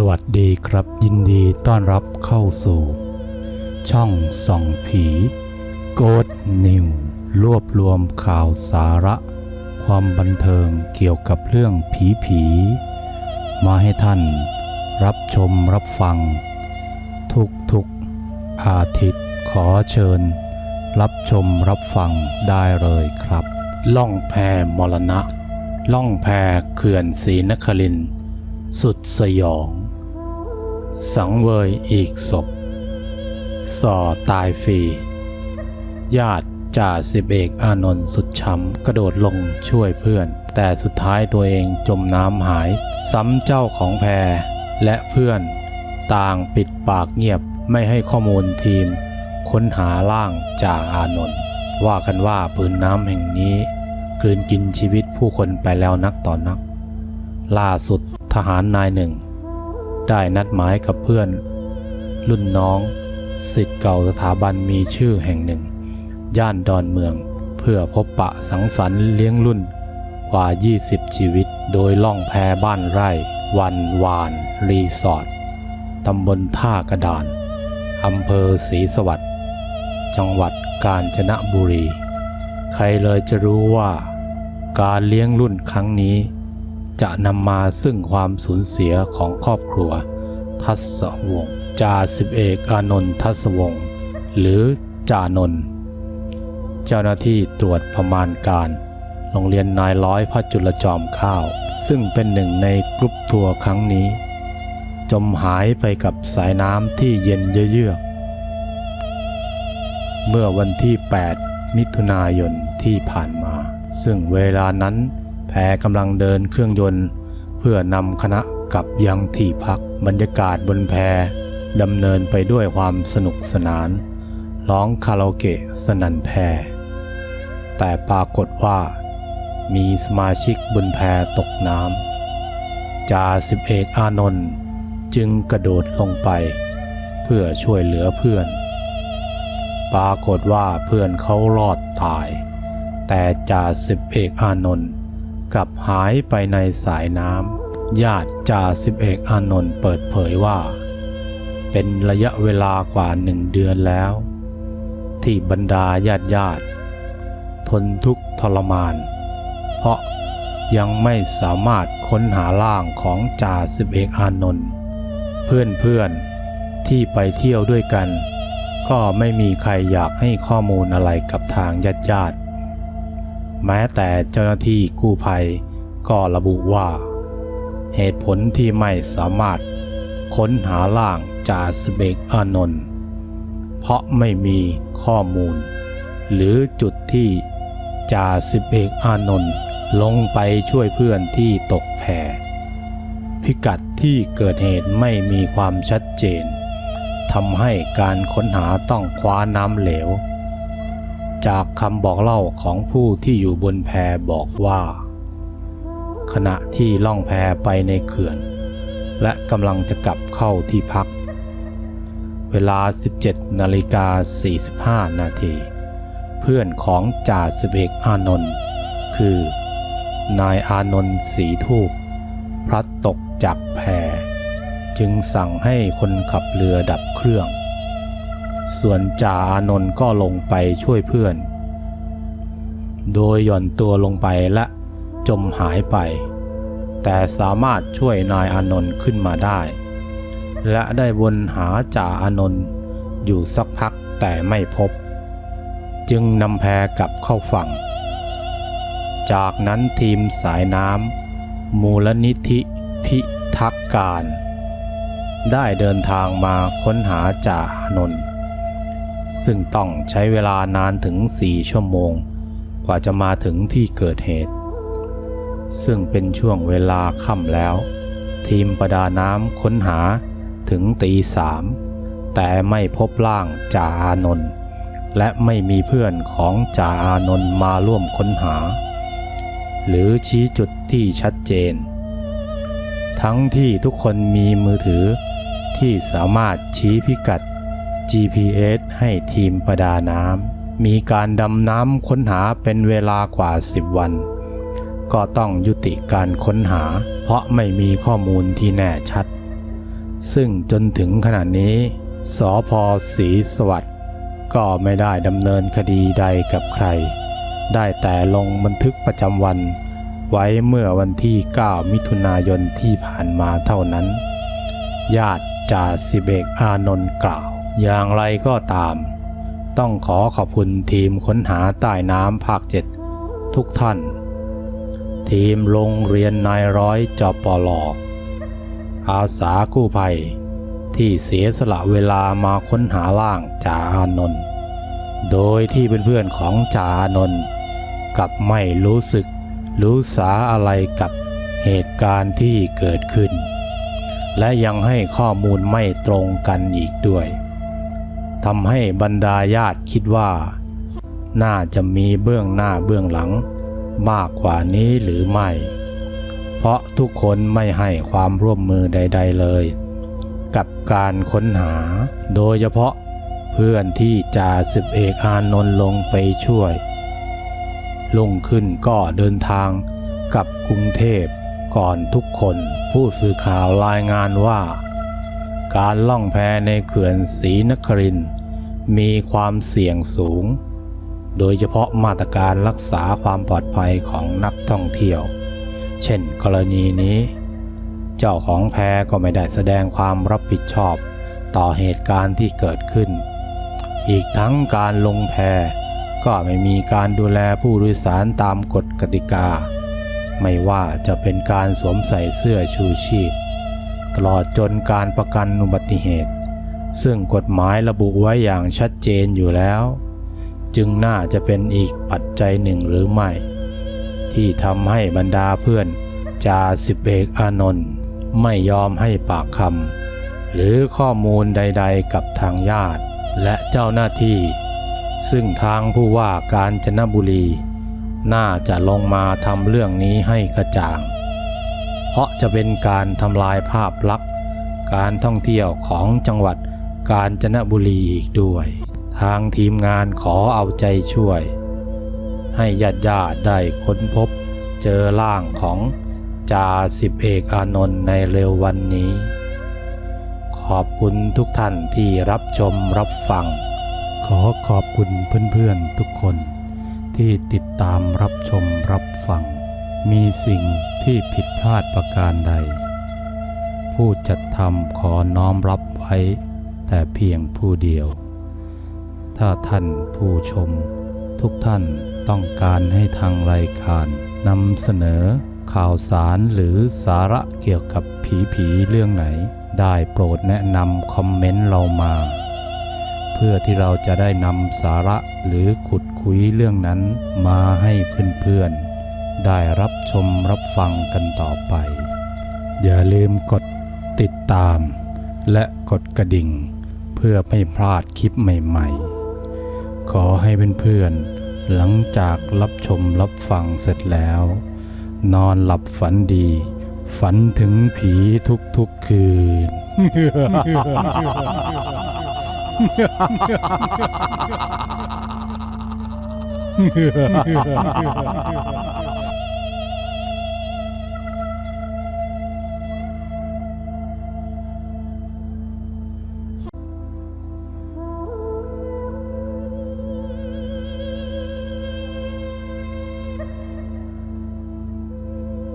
สวัสดีครับยินดีต้อนรับเข้าสู่ ช่องส่องผีโกดนิวรวบรวมข่าวสาระ ความบันเทิงเกี่ยวกับเรื่องผีผี มาให้ท่านรับชมรับฟัง ทุกทุกอาทิตย์ขอเชิญ รับชมรับฟังได้เลยครับ ล่องแพมรณะ ล่องแพเขื่อนศรีนครินสุดสยอง สังเวยอีกศพ ส่อตายฟรี ญาติจ่าสิบเอกอานนท์สุดช้ำกระโดดลงช่วยเพื่อน แต่สุดท้ายตัวเองจมน้ำหาย ซ้ำเจ้าของแพร และเพื่อน ต่างปิดปากเงียบไม่ให้ข้อมูลทีม ค้นหาร่างจ่าอานนท์ว่ากันว่าปืนน้ำแห่งนี้ กลืนกินชีวิตผู้คนไปแล้วนักต่อนนัก ล่าสุดทหารนายหนึ่ง ได้นัดหมายกับเพื่อน รุ่นน้องสิทธิ์เก่าสถาบันมีชื่อแห่งหนึ่ง ย่านดอนเมือง เพื่อพบปะสังสรรค์เลี้ยงรุ่นกว่า 20 ชีวิตโดยล่องแพบ้านไร่ วันวาน รีสอร์ทตำบลท่ากระดานอำเภอศรีสวัสดิ์จังหวัดกาญจนบุรี ใครเลยจะรู้ว่า การเลี้ยงรุ่นครั้งนี้ จะนำมาซึ่งความสูญเสียของครอบครัว ทัศวงศ์จ่าสิบเอกอานนท์ทัศวงศ์หรือจ่านนท์เจ้าหน้าที่ตรวจประมาณการ โรงเรียนนายร้อยพระจุลจอมข้าว ซึ่งเป็นหนึ่งในกรุ๊ปทัวร์ครั้งนี้ จมหายไปกับสายน้ำที่เย็นเยือก เมื่อวันที่ 8 มิถุนายนที่ผ่านมา ซึ่งเวลานั้น แพกำลังเดินเครื่องยนต์ เพื่อนำคณะกลับยังที่พักบรรยากาศบนแพดำเนินไปด้วยความสนุกสนาน ร้องคาราโอเกะสนั่นแพแต่ปรากฏว่า มีสมาชิกบนแพตกน้ำจ่าสิบเอกอานนท์จึงกระโดดลงไป เพื่อช่วยเหลือเพื่อน ปรากฏว่าเพื่อนเขารอดตาย แต่จ่าสิบเอกอานนท์ กับหายไปในสายน้ำญาติจ่าสิบเอกอานนท์เปิดเผยว่า เป็นระยะเวลากว่าหนึ่งเดือนแล้ว ที่บรรดาญาติญาติ ทนทุกข์ทรมาน เพราะยังไม่สามารถค้นหาร่างของจ่าสิบเอกอานนท์เพื่อนเพื่อนๆที่ไปเที่ยวด้วยกัน ก็ไม่มีใครอยากให้ข้อมูลอะไรกับทางญาติญาติ แม้แต่เจ้าหน้าที่กู้ภัยก็ระบุว่า เหตุผลที่ไม่สามารถค้นหาร่างจาสิบเอกอานนท์เพราะไม่มีข้อมูล หรือจุดที่จาสิบเอกอานนท์ลงไปช่วยเพื่อนที่ตกแพพิกัดที่เกิดเหตุไม่มีความชัดเจนทำให้การค้นหาต้องคว้าน้ำเหลว จากคำบอกเล่าของผู้ที่อยู่บนแพบอกว่า ขณะที่ล่องแพไปในเขื่อน และกำลังจะกลับเข้าที่พัก เวลา 17นาฬิกา45 นาที เพื่อนของจ่าสิบเอกอานนท์คือ นายอานนท์สีทูปพลัดตกจากแพจึงสั่งให้คนขับเรือดับเครื่อง ส่วนจ่าอานนท์ก็ลงไปช่วยเพื่อน โดยหย่อนตัวลงไปและจมหายไป แต่สามารถช่วยนายอานนท์ขึ้นมาได้ และได้วนหาจ่าอานนท์อยู่สักพักแต่ไม่พบ จึงนำแพกลับเข้าฝั่ง จากนั้นทีมสายน้ำมูลนิธิพิทักษ์การ ได้เดินทางมาค้นหาจ่าอานนท์ ซึ่งต้องใช้เวลานานถึง 4 ชั่วโมง กว่าจะมาถึงที่เกิดเหตุ ซึ่งเป็นช่วงเวลาค่ำแล้ว ทีมประดาน้ำค้นหาถึงตีสามแต่ไม่พบร่างจ่าอานนท์และไม่มีเพื่อนของจ่าอานนท์มาร่วมค้นหา หรือชี้จุดที่ชัดเจน ทั้งที่ทุกคนมีมือถือที่สามารถชี้พิกัด GPS ให้ทีมประดาน้ำมีการดำน้ำค้นหาเป็นเวลากว่า 10 วัน ก็ต้องยุติการค้นหา เพราะไม่มีข้อมูลที่แน่ชัด ซึ่งจนถึงขณะนี้สอพอศรีสวัสดิ์ก็ไม่ได้ดำเนินคดีใดกับใคร ได้แต่ลงบันทึกประจำวัน ไว้เมื่อวันที่ 9 มิถุนายนที่ผ่านมาเท่านั้น ญาติจ่าสิเอกอานนท์กล่าว อย่างไรก็ตาม ต้องขอขอบคุณทีมค้นหาใต้น้ำภาคเจ็ดทุกท่าน ทีมโรงเรียนนายร้อยจปลออาสากู้ภัย ที่เสียสละเวลามาค้นหาร่างจ่าอานนท์โดยที่เป็นเพื่อนของจ่าอานนท์กับไม่รู้สึกรู้สาอะไรกับเหตุการณ์ที่เกิดขึ้น และยังให้ข้อมูลไม่ตรงกันอีกด้วย ทำให้บรรดาญาติคิดว่า น่าจะมีเบื้องหน้าเบื้องหลัง มากกว่านี้หรือไม่ เพราะทุกคนไม่ให้ความร่วมมือใด ๆเลย กับการค้นหา โดยเฉพาะเพื่อนที่จ่าสิบเอกอานนท์ลงไปช่วย ลงขึ้นก็เดินทางกลับกรุงเทพก่อนทุกคนผู้สื่อข่าวรายงานว่าการล่องแพในเขื่อนศรีนครินทร์ มีความเสี่ยงสูง โดยเฉพาะมาตรการรักษาความปลอดภัยของนักท่องเที่ยว เช่นกรณีนี้ เจ้าของแพก็ไม่ได้แสดงความรับผิดชอบต่อเหตุการณ์ที่เกิดขึ้น อีกทั้งการลงแพก็ไม่มีการดูแลผู้โดยสารตามกฎกติกา ไม่ว่าจะเป็นการสวมใส่เสื้อชูชีพ ตลอดจนการประกันอุบัติเหตุ ซึ่งกฎหมายระบุไว้อย่างชัดเจนอยู่แล้ว จึงน่าจะเป็นอีกปัจจัยหนึ่งหรือไม่ ที่ทำให้บรรดาเพื่อนจาสิบเอกอานนท์ไม่ยอมให้ปากคำหรือข้อมูลใดๆกับทางญาติและเจ้าหน้าที่ ซึ่งทางผู้ว่าการจนบุรี น่าจะลงมาทำเรื่องนี้ให้กระจ่าง เพราะจะเป็นการทำลายภาพลักษณ์การท่องเที่ยวของจังหวัด กาญจนบุรีอีกด้วย ทางทีมงานขอเอาใจช่วย ให้ญาติญาติๆได้ค้นพบเจอร่างของจ่าสิบเอกอานนท์ในเร็ววันนี้ ขอบคุณทุกท่านที่รับชมรับฟัง ขอขอบคุณเพื่อนๆทุกคนที่ติดตามรับชมรับฟัง มีสิ่งที่ผิดพลาดประการใด ผู้จัดทำขอน้อมรับไว้ แต่เพียงผู้เดียว ถ้าท่านผู้ชม ทุกท่านต้องการให้ทางรายการนำเสนอข่าวสารหรือสาระเกี่ยวกับผีผีเรื่องไหน ได้โปรดแนะนำคอมเมนต์เรามา เพื่อที่เราจะได้นำสาระหรือขุดคุยเรื่องนั้นมาให้เพื่อนๆ ได้รับชมรับฟังกันต่อไป อย่าลืมกดติดตามและกดกระดิ่ง เพื่อไม่พลาดคลิปใหม่ๆ ขอให้เพื่อนๆ หลังจากรับชมรับฟังเสร็จแล้ว นอนหลับฝันดี ฝันถึงผีทุกๆคืน Ha ha ha ha ha!